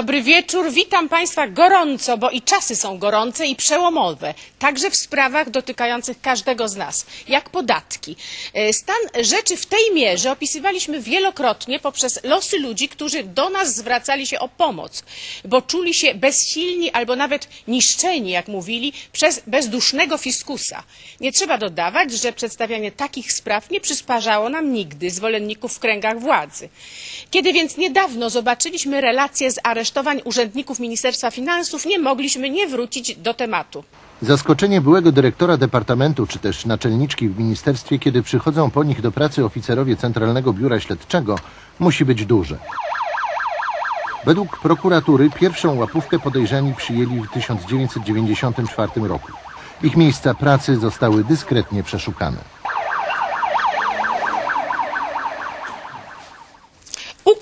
Dobry wieczór, witam Państwa gorąco, bo i czasy są gorące i przełomowe, także w sprawach dotykających każdego z nas, jak podatki. E, Stan rzeczy w tej mierze opisywaliśmy wielokrotnie poprzez losy ludzi, którzy do nas zwracali się o pomoc, bo czuli się bezsilni albo nawet niszczeni, jak mówili, przez bezdusznego fiskusa. Nie trzeba dodawać, że przedstawianie takich spraw nie przysparzało nam nigdy zwolenników w kręgach władzy. Kiedy więc niedawno zobaczyliśmy relacje z aresztowań urzędników Ministerstwa Finansów, nie mogliśmy nie wrócić do tematu. Zaskoczenie byłego dyrektora departamentu czy też naczelniczki w ministerstwie, kiedy przychodzą po nich do pracy oficerowie Centralnego Biura Śledczego, musi być duże. Według prokuratury pierwszą łapówkę podejrzani przyjęli w 1994 roku. Ich miejsca pracy zostały dyskretnie przeszukane.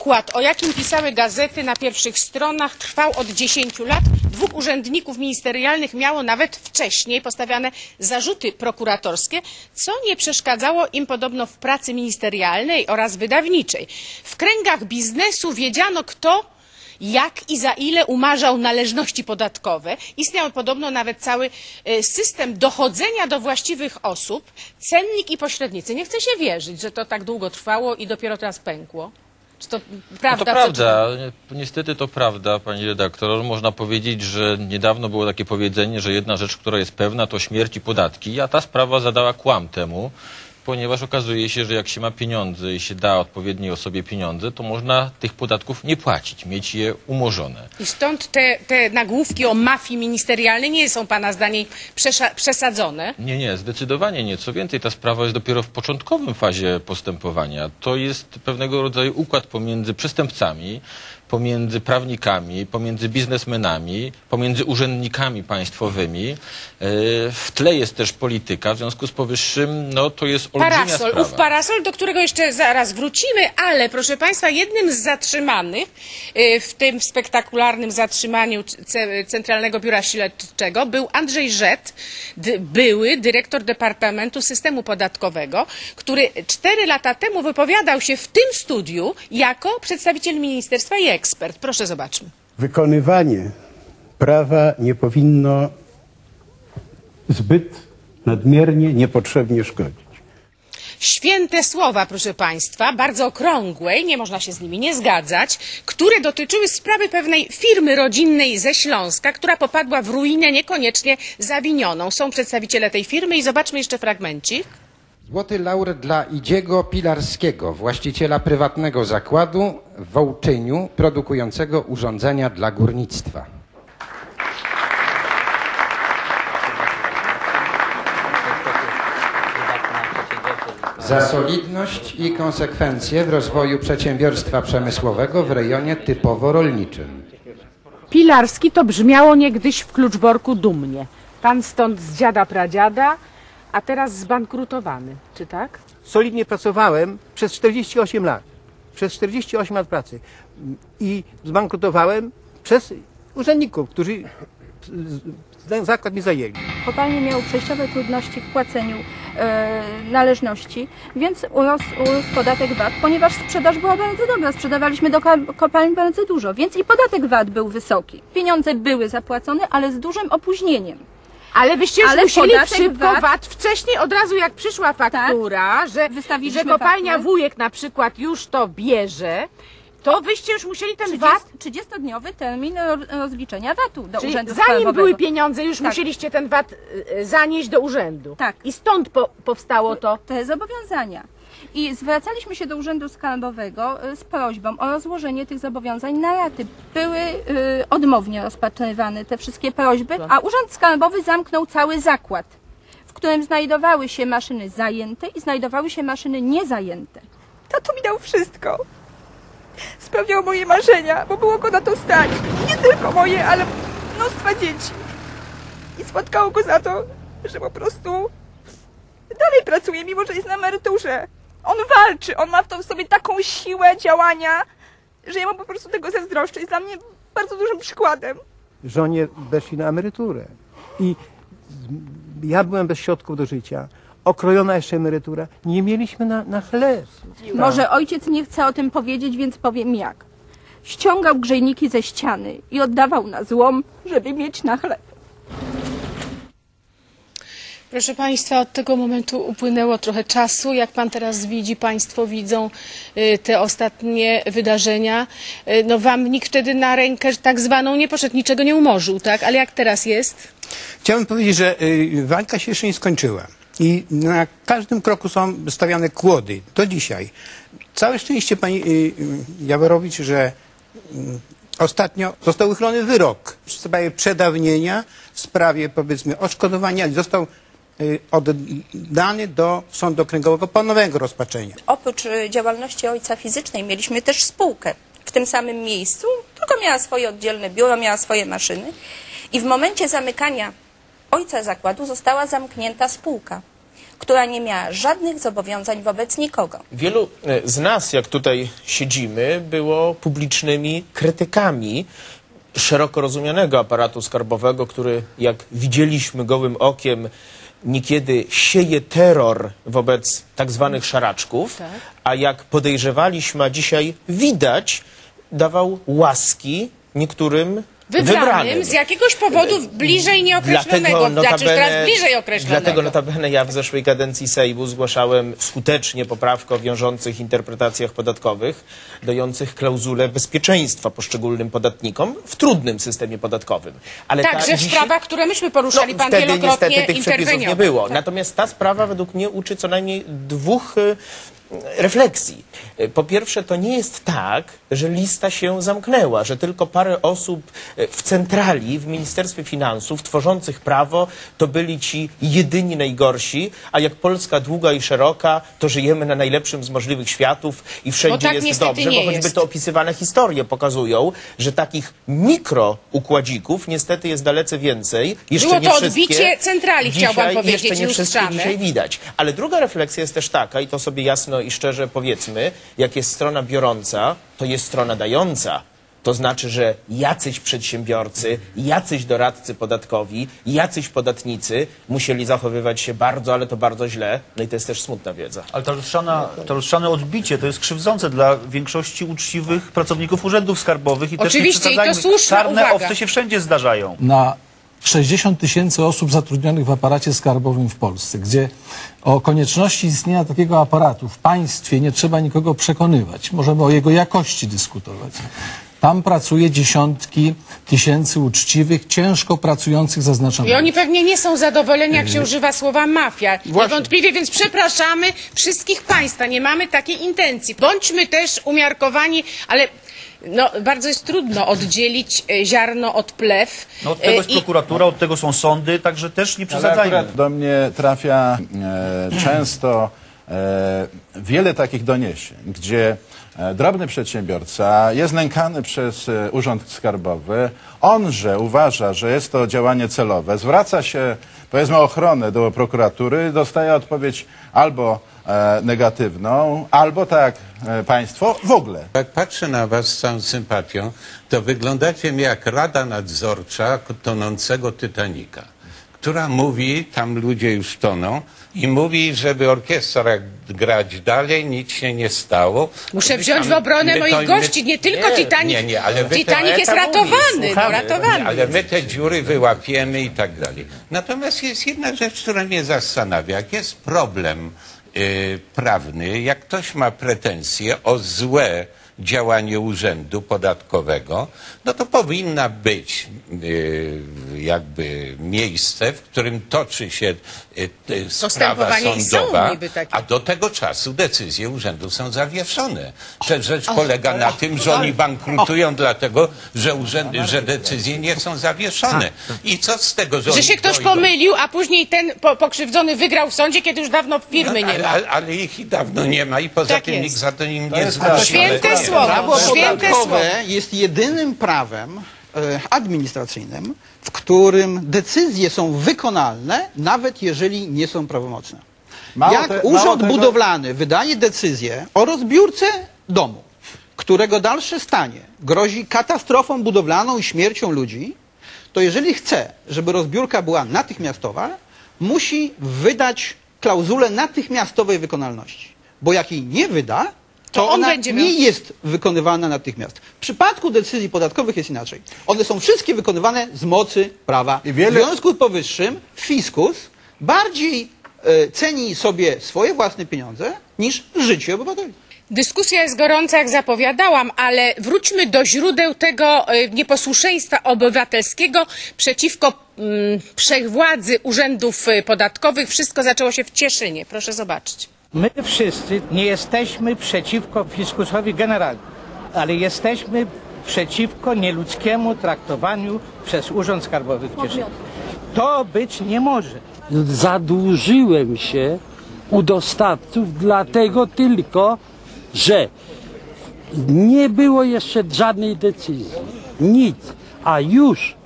Układ, o jakim pisały gazety na pierwszych stronach, trwał od 10 lat. Dwóch urzędników ministerialnych miało nawet wcześniej postawiane zarzuty prokuratorskie, co nie przeszkadzało im podobno w pracy ministerialnej oraz wydawniczej. W kręgach biznesu wiedziano, kto jak i za ile umarzał należności podatkowe. Istniał podobno nawet cały e, system dochodzenia do właściwych osób, cennik i pośrednicy. Nie chce się wierzyć, że to tak długo trwało i dopiero teraz pękło. Czy to No prawda? to co prawda, niestety to prawda, pani redaktor. Można powiedzieć, że niedawno było takie powiedzenie, że jedna rzecz, która jest pewna, to śmierć i podatki, a ta sprawa zadała kłam temu, ponieważ okazuje się, że jak się ma pieniądze i się da odpowiedniej osobie pieniądze, to można tych podatków nie płacić, mieć je umorzone. I stąd te, te nagłówki o mafii ministerialnej nie są pana zdaniem przesadzone? Nie, nie, zdecydowanie nie. Co więcej, ta sprawa jest dopiero w początkowym fazie postępowania. To jest pewnego rodzaju układ pomiędzy przestępcami, pomiędzy prawnikami, pomiędzy biznesmenami, pomiędzy urzędnikami państwowymi. E, W tle jest też polityka, w związku z powyższym no, to jest olbrzymia Parasol, sprawa. ów parasol, do którego jeszcze zaraz wrócimy, ale proszę Państwa, jednym z zatrzymanych y, w tym spektakularnym zatrzymaniu Centralnego Biura Śledczego był Andrzej Rzet, były dyrektor Departamentu Systemu Podatkowego, który cztery lata temu wypowiadał się w tym studiu jako przedstawiciel ministerstwa i ekspert. Proszę zobaczmy. Wykonywanie prawa nie powinno zbyt nadmiernie, niepotrzebnie szkodzić. Święte słowa, proszę Państwa, bardzo okrągłe, i nie można się z nimi nie zgadzać, które dotyczyły sprawy pewnej firmy rodzinnej ze Śląska, która popadła w ruinę niekoniecznie zawinioną. Są przedstawiciele tej firmy i zobaczmy jeszcze fragmencik. Złoty lauret dla Idziego Pilarskiego, właściciela prywatnego zakładu w Wołczyniu, produkującego urządzenia dla górnictwa. Za solidność i konsekwencje w rozwoju przedsiębiorstwa przemysłowego w rejonie typowo rolniczym. Pilarski to brzmiało niegdyś w Kluczborku dumnie. Pan stąd z dziada pradziada, a teraz zbankrutowany, czy tak? solidnie pracowałem przez 48 lat. Przez 48 lat pracy. I zbankrutowałem przez urzędników, którzy zakład mi zajęli. Kopalnie miały przejściowe trudności w płaceniu e, należności, więc urósł, urósł podatek VAT, ponieważ sprzedaż była bardzo dobra. Sprzedawaliśmy do ko- kopalń bardzo dużo, więc i podatek VAT był wysoki. Pieniądze były zapłacone, ale z dużym opóźnieniem. Ale byście już Ale musieli podatek szybko VAT- VAT, wcześniej od razu jak przyszła faktura, że, Wystawiliśmy że kopalnia fakturę. wujek na przykład już to bierze, to wyście już musieli ten VAT 30, 30-dniowy termin ro- rozliczenia VAT-u do Czyli Urzędu zanim były pieniądze, już Tak. musieliście ten VAT y, zanieść do urzędu. Tak. I stąd po, powstało to. te zobowiązania. I zwracaliśmy się do Urzędu Skarbowego y, z prośbą o rozłożenie tych zobowiązań na raty. Były y, odmownie rozpatrywane te wszystkie prośby, a Urząd Skarbowy zamknął cały zakład, w którym znajdowały się maszyny zajęte i znajdowały się maszyny niezajęte. Tato mi dał wszystko. Spełniał moje marzenia, bo było go na to stać. Nie tylko moje, ale mnóstwa dzieci. I spotkało go za to, że po prostu dalej pracuje, mimo że jest na emeryturze. On walczy, on ma w to w sobie taką siłę działania, że ja mu po prostu tego zazdroszczę. Jest dla mnie bardzo dużym przykładem. Żonie weszli na emeryturę. I ja byłem bez środków do życia. Okrojona jeszcze emerytura. Nie mieliśmy na, na chleb. Może ojciec nie chce o tym powiedzieć, więc powiem jak. ściągał grzejniki ze ściany i oddawał na złom, żeby mieć na chleb. Proszę Państwa, od tego momentu upłynęło trochę czasu. Jak Pan teraz widzi, Państwo widzą y, te ostatnie wydarzenia. Y, No Wam nikt wtedy na rękę tak zwaną nie poszedł, niczego nie umorzył, tak? Ale jak teraz jest? Chciałbym powiedzieć, że y, walka się jeszcze nie skończyła. I na każdym kroku są stawiane kłody. Do dzisiaj. Całe szczęście pani Jaworowicz, że y, ostatnio został uchylony wyrok w sprawie przedawnienia, w sprawie powiedzmy odszkodowania został oddany do sądu okręgowego ponownego rozpatrzenia. Oprócz y, działalności ojca fizycznej mieliśmy też spółkę w tym samym miejscu, tylko miała swoje oddzielne biuro, miała swoje maszyny. I w momencie zamykania ojca zakładu została zamknięta spółka, która nie miała żadnych zobowiązań wobec nikogo. Wielu e, z nas, jak tutaj siedzimy, było publicznymi krytykami szeroko rozumianego aparatu skarbowego, który, jak widzieliśmy gołym okiem, niekiedy sieje terror wobec tak zwanych szaraczków, a jak podejrzewaliśmy, a dzisiaj widać, dawał łaski niektórym Wybranym, wybranym. z jakiegoś powodu bliżej nieokreślonego. Znaczy, że teraz bliżej określonego. Dlatego notabene ja w zeszłej kadencji Sejmu zgłaszałem skutecznie poprawkę o wiążących interpretacjach podatkowych, dających klauzulę bezpieczeństwa poszczególnym podatnikom w trudnym systemie podatkowym. Ale ta Także w dzisiaj- sprawach, które myśmy poruszali, Pan No, wtedy wielokrotnie niestety tych przepisów nie było. Natomiast ta sprawa według mnie uczy co najmniej dwóch y, refleksji. Po pierwsze, to nie jest tak, że lista się zamknęła, że tylko parę osób y, w centrali, w Ministerstwie Finansów, tworzących prawo, to byli ci jedyni najgorsi, a jak Polska długa i szeroka, to żyjemy na najlepszym z możliwych światów i wszędzie tak jest dobrze, bo choćby jest. to opisywane historie pokazują, że takich mikroukładzików niestety jest dalece więcej. Jeszcze Było to odbicie centrali, dzisiaj, powiedzieć, Jeszcze nie wszystkie lustrzane. dzisiaj widać. Ale druga refleksja jest też taka, i to sobie jasno i szczerze powiedzmy, jak jest strona biorąca, to jest strona dająca. To znaczy, że jacyś przedsiębiorcy, jacyś doradcy podatkowi, jacyś podatnicy musieli zachowywać się bardzo, ale to bardzo źle. No i to jest też smutna wiedza. Ale to lustrzana, to lustrzane odbicie to jest krzywdzące dla większości uczciwych pracowników urzędów skarbowych. I też Oczywiście, i to słuszna Czarne uwaga. owce się wszędzie zdarzają. na 60 tysięcy osób zatrudnionych w aparacie skarbowym w Polsce, gdzie o konieczności istnienia takiego aparatu w państwie nie trzeba nikogo przekonywać. Możemy o jego jakości dyskutować. Tam pracuje dziesiątki tysięcy uczciwych, ciężko pracujących zaznaczonych. I oni pewnie nie są zadowoleni, jak się używa słowa mafia. Niewątpliwie, więc przepraszamy wszystkich Państwa. Nie mamy takiej intencji. Bądźmy też umiarkowani, ale no, bardzo jest trudno oddzielić e, ziarno od plew. No od tego jest i- prokuratura, od tego są sądy, także też nie przesadzajmy. do mnie trafia e, często e, wiele takich doniesień, gdzie e, drobny przedsiębiorca jest nękany przez e, Urząd Skarbowy. Onże uważa, że jest to działanie celowe, zwraca się powiedzmy o ochronę do prokuratury, dostaje odpowiedź albo negatywną, albo tak jak e, państwo, w ogóle. Jak patrzę na was z całą sympatią, to wyglądacie mi jak rada nadzorcza tonącego Titanika, która mówi, tam ludzie już toną, i mówi, żeby orkiestra grać dalej, nic się nie stało. Muszę wziąć tam- w obronę my moich to- gości, nie tylko Titanic. Nie, nie, ale Titanic jest ratowany, mówi, no, ratowany Ale my te dziury wyłapiemy i tak dalej. Natomiast jest jedna rzecz, która mnie zastanawia. Jak jest problem prawny, jak ktoś ma pretensje o złe działanie urzędu podatkowego, no to powinna być y, jakby miejsce, w którym toczy się y, y, sprawa sądowa, a do tego czasu decyzje urzędu są zawieszone. Rzecz, rzecz polega na tym, że oni bankrutują dlatego, że, urzędy, że decyzje nie są zawieszone. I co z tego, że, Że się ktoś dojdą? pomylił, a później ten po, pokrzywdzony wygrał w sądzie, kiedy już dawno firmy nie ale, ma. ale, ale ich i dawno nie ma i poza Tak tym jest. nikt za to im To nie jest zwróci. prawda. Święte słowo, Prawo święte słowo. jest jedynym prawem e, administracyjnym, w którym decyzje są wykonalne, nawet jeżeli nie są prawomocne. Mało Jak te- Urząd tego- Budowlany wydaje decyzję o rozbiórce domu, którego dalsze stanie grozi katastrofą budowlaną i śmiercią ludzi, to jeżeli chce, żeby rozbiórka była natychmiastowa, musi wydać klauzulę natychmiastowej wykonalności. Bo jak jej nie wyda, to, To on ona będzie nie miał- jest wykonywana natychmiast. W przypadku decyzji podatkowych jest inaczej. One są wszystkie wykonywane z mocy prawa. I wiele- W związku z powyższym fiskus bardziej e, ceni sobie swoje własne pieniądze niż życie obywateli. Dyskusja jest gorąca, jak zapowiadałam, ale wróćmy do źródeł tego e, nieposłuszeństwa obywatelskiego przeciwko mm, wszechwładzy urzędów e, podatkowych. Wszystko zaczęło się w Cieszynie. Proszę zobaczyć. My wszyscy nie jesteśmy przeciwko fiskusowi generalnie, ale jesteśmy przeciwko nieludzkiemu traktowaniu przez Urząd Skarbowy w Cieszynie. To być nie może. zadłużyłem się u dostawców dlatego tylko, że nie było jeszcze żadnej decyzji. Nic. A już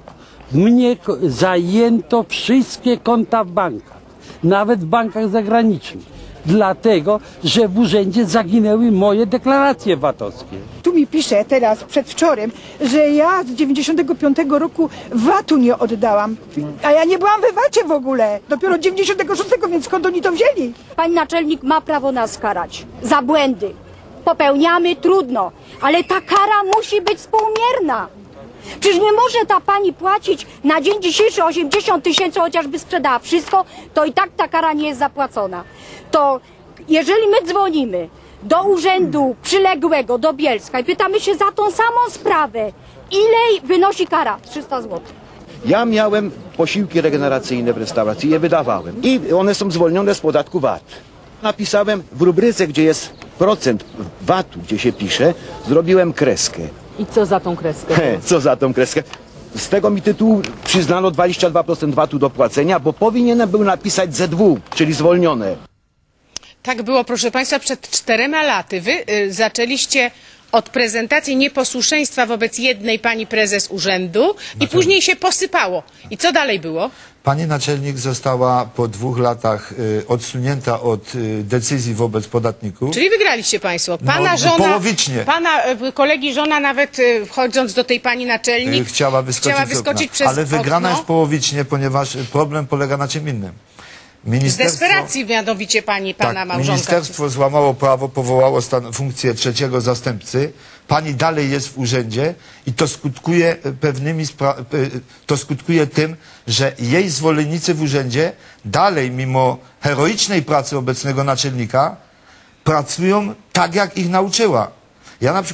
mnie zajęto wszystkie konta w bankach. Nawet w bankach zagranicznych. Dlatego, że w urzędzie zaginęły moje deklaracje VAT-owskie. Tu mi pisze teraz, przedwczorem, że ja z 95 roku VAT-u nie oddałam. A ja nie byłam we VAT-cie w ogóle. Dopiero 96, więc skąd oni to wzięli? Pani naczelnik ma prawo nas karać za błędy. Popełniamy trudno, ale ta kara musi być współmierna. Przecież nie może ta pani płacić na dzień dzisiejszy 80 tysięcy, chociażby sprzedała wszystko, to i tak ta kara nie jest zapłacona. To jeżeli my dzwonimy do urzędu przyległego do Bielska i pytamy się za tą samą sprawę, ile wynosi kara? 300 zł. Ja miałem posiłki regeneracyjne w restauracji, je wydawałem. I one są zwolnione z podatku VAT. Napisałem w rubryce, gdzie jest procent VAT-u, gdzie się pisze, zrobiłem kreskę. I co za tą kreskę? He, co za tą kreskę? Z tego mi tytułu przyznano 22% VAT-u do płacenia, bo powinienem był napisać ZW, czyli zwolnione. Tak było, proszę Państwa, przed czterema laty. Wy y, zaczęliście od prezentacji nieposłuszeństwa wobec jednej pani prezes urzędu i później się posypało. I co dalej było? Pani naczelnik została po dwóch latach y, odsunięta od y, decyzji wobec podatników. Czyli wygraliście Państwo. Pana No, żona, połowicznie. pana y, kolegi żona nawet y, wchodząc do tej pani naczelnik Y, chciała wyskoczyć, z wyskoczyć przez Ale wygrana okno. jest połowicznie, ponieważ y, problem polega na czym innym. Z desperacji mianowicie pani, pana tak, małżonka. ministerstwo złamało prawo, powołało stan, funkcję trzeciego zastępcy. Pani dalej jest w urzędzie i to skutkuje pewnymi y, to skutkuje tym, że jej zwolennicy w urzędzie dalej, mimo heroicznej pracy obecnego naczelnika, pracują tak, jak ich nauczyła. Ja na przykład